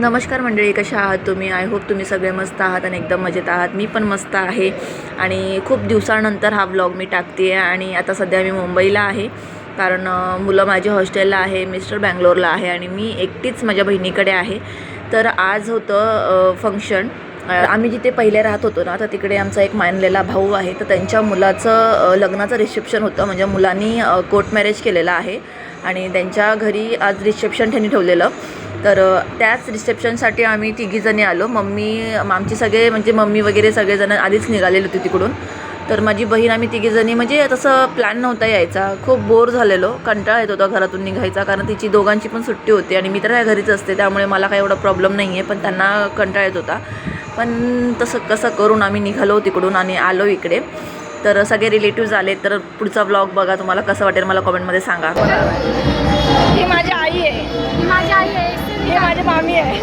नमस्कार मंडळी कशा आहात तुम्ही? आय होप तुम्ही सगळे मस्त आहात आणि एकदम मजेत आहात. मी पण मस्त आहे आणि खूप दिवसानंतर हा व्लॉग मी टाकते आहे आणि आता सध्या मी मुंबईला आहे. कारण मुलं माझी हॉस्टेलला आहे मिस्टर बँगलोरला आहे आणि मी एकटीच माझ्या बहिणीकडे आहे. तर आज होतं फंक्शन आम्ही जिथे पहिले राहत होतो ना तर तिकडे आमचा एक मानलेला भाऊ आहे. तर त्यांच्या मुलाचं लग्नाचं रिसेप्शन होतं. म्हणजे मुलांनी कोर्ट मॅरेज केलेलं आहे आणि त्यांच्या घरी आज रिसेप्शन त्यांनी ठेवलेलं. तर त्याच रिसेप्शनसाठी आम्ही तिघीजणी आलो. मम्मी आमचे सगळे म्हणजे मम्मी वगैरे सगळेजण आधीच निघालेले होते तिकडून. तर माझी बहीण आम्ही तिघीजणी म्हणजे तसं प्लॅन नव्हता यायचा. खूप बोर झालेलो. कंटाळा येत होता घरातून निघायचा कारण तिची दोघांची पण सुट्टी होती आणि मी तर काय घरीच असते त्यामुळे मला काही एवढा प्रॉब्लेम नाही आहे पण त्यांना कंटाळा येत होता. पण तसं कसं करून आम्ही निघालो तिकडून आणि आलो इकडे. तर सगळे रिलेटिव्ज आले. तर पुढचा ब्लॉग बघा तुम्हाला कसं वाटेल मला कॉमेंटमध्ये सांगा. ही माझी मामी आहे.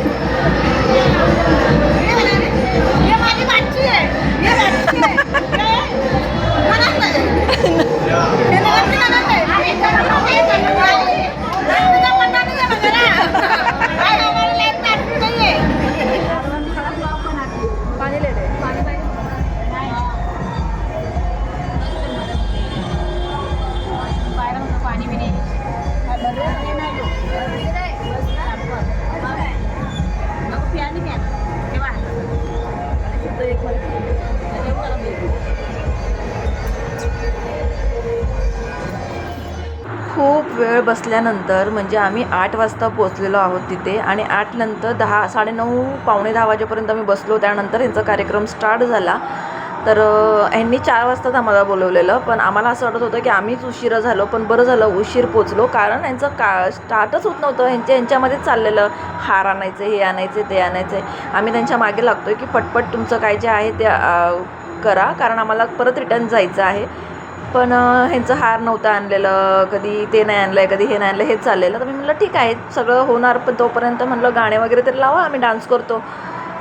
ही माझी बाची आहे. खूप वेळ बसल्यानंतर म्हणजे आम्ही आठ वाजता पोचलेलो आहोत तिथे आणि आठ नंतर दहा साडेनऊ पावणे दहा वाजेपर्यंत आम्ही बसलो. त्यानंतर यांचा कार्यक्रम स्टार्ट झाला. तर ह्यांनी चार वाजताच आम्हाला बोलवलेलं. पण आम्हाला असं वाटत होतं की आम्हीच उशिरा झालो पण बरं झालं उशीर पोचलो. कारण यांचं का स्टार्टच होत नव्हतं. ह्यांच्या यांच्यामध्येच चाललेलं. हार आणायचं हे आणायचं ते आणायचं. आम्ही त्यांच्या मागे लागतो आहे की पटपट तुमचं काय जे आहे ते करा. कारण आम्हाला परत रिटर्न जायचं आहे. पण ह्यांचं हार नव्हतं आणलेलं. कधी ते नाही आणलं आहे कधी हे नाही आणलं हेच चाललेलं. तर मी म्हटलं ठीक आहे सगळं होणार. पण तोपर्यंत म्हटलं गाणे वगैरे तरी लावा आम्ही डान्स करतो.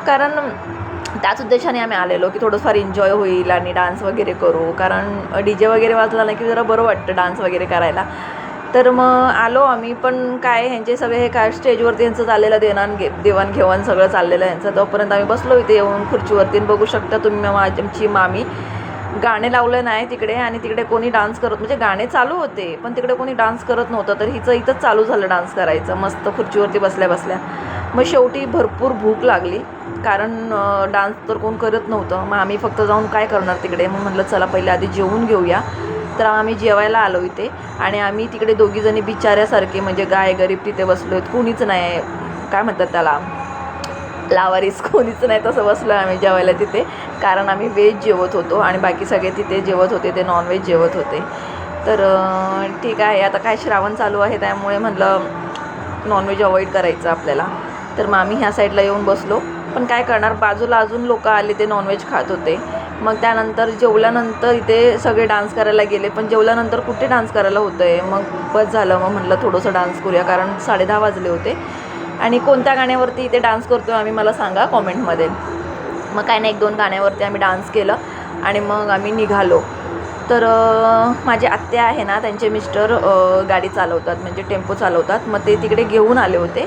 कारण त्याच उद्देशाने आम्ही आलेलो की थोडंफार एन्जॉय होईल आणि डान्स वगैरे करू. कारण डी जे वगैरे वाजला नाही की जरा बरं वाटतं डान्स वगैरे करायला. तर मग आलो आम्ही पण काय ह्यांचे सगळे हे काय स्टेजवरती यांचं चाललेलं देवाण घे देवाणघेवाण सगळं चाललेलं आहे यांचं तोपर्यंत आम्ही बसलो इथे येऊन खुर्चीवरती बघू शकता तुम्ही माझी आमची मामी गाणे लावलं नाही तिकडे आणि तिकडे कोणी डान्स करत म्हणजे गाणे चालू होते पण तिकडे कोणी डान्स करत नव्हतं. तर हिचं इथंच चालू झालं डान्स करायचं मस्त खुर्चीवरती बसल्या बसल्या. मग शेवटी भरपूर भूक लागली. कारण डान्स तर कोण करत नव्हतं. मग आम्ही फक्त जाऊन काय करणार तिकडे? मग म्हटलं चला पहिले आधी जेवून घेऊया. तर आम्ही जेवायला आलो इथे. आणि आम्ही तिकडे दोघीजणी बिचाऱ्यासारखे म्हणजे गाय गरीब तिथे बसलो आहेत कोणीच नाही. काय म्हणतात त्याला? लावारीस. कोणीच नाही तसं बसलो आम्ही जेवायला तिथे. कारण आम्ही व्हेज जेवत होतो. आणि बाकी सगळे तिथे जेवत होते. ते नॉनव्हेज जेवत होते. तर ठीक आहे. आता काय श्रावण चालू आहे त्यामुळे म्हटलं नॉनव्हेज अवॉइड करायचं आपल्याला. तर मग आम्ही ह्या साईडला येऊन बसलो. पण काय करणार बाजूला अजून लोक आले ते नॉनव्हेज खात होते. मग त्यानंतर जेवल्यानंतर इथे सगळे डान्स करायला गेले. पण जेवल्यानंतर कुठे डान्स करायला होतं आहे मग बस झालं. मग म्हटलं थोडंसं डान्स करूया कारण साडेदहा वाजले होते. आणि कोणत्या गाण्यावरती इथे डान्स करतो आम्ही मला सांगा कॉमेंटमध्ये मग काय नाही एक दोन गाण्यावरती आम्ही डान्स केलं आणि मग आम्ही निघालो. तर माझे आत्या आहे ना त्यांचे मिस्टर गाडी चालवतात म्हणजे टेम्पो चालवतात. मग ते तिकडे घेऊन आले होते.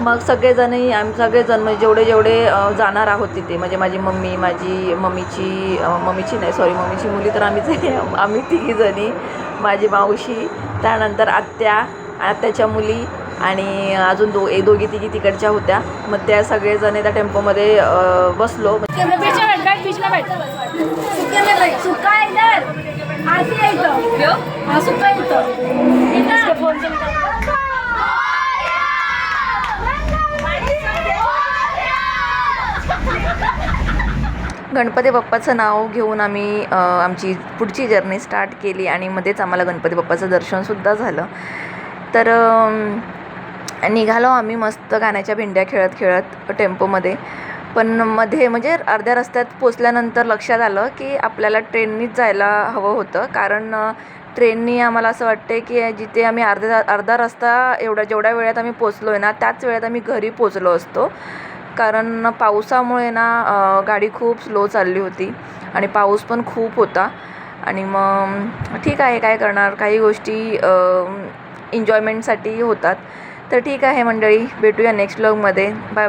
मग सगळेजणही आम्ही सगळेजण म्हणजे जेवढे जेवढे जाणार आहोत तिथे म्हणजे माझी मम्मी माझी मम्मीची मम्मीची नाही सॉरी मम्मीची मुली तर आम्हीच आम्ही तिघीजणी माझी मावशी त्यानंतर आत्या आत्याच्या मुली आणि अजून दो ए दोघी तिघी तिकडच्या होत्या. मग त्या सगळेजण त्या टेम्पोमध्ये बसलो. सुका में बैठ सुका है इधर आरती है इधर क्यों हाँ सुका है इधर इधर फोन से गणपती बाप्पाचं नाव घेऊन आम्ही आमची पुढची जर्नी स्टार्ट केली आणि मध्येच आम्हाला गणपती बाप्पाचं दर्शनसुद्धा झालं. तर निघालो आम्ही मस्त गाण्याच्या भेंड्या खेळत खेळत टेम्पोमध्ये. पण मध्ये म्हणजे अर्ध्या रस्त्यात पोचल्यानंतर लक्षात आलं की आपल्याला ट्रेननीच जायला हवं होतं. कारण ट्रेननी आम्हाला असं वाटते की जिथे आम्ही अर्ध्या अर्धा रस्ता एवढ्या जेवढ्या वेळात आम्ही पोचलो आहे ना त्याच वेळात आम्ही घरी पोचलो असतो. कारण पावसामुळे ना गाडी खूप स्लो चालली होती आणि पाऊस पण खूप होता. आणि मग ठीक आहे काय करणार? काही गोष्टी एन्जॉयमेंटसाठी होतात. तर ठीक आहे मंडळी भेटूया नेक्स्ट ब्लॉगमध्ये बाय बाय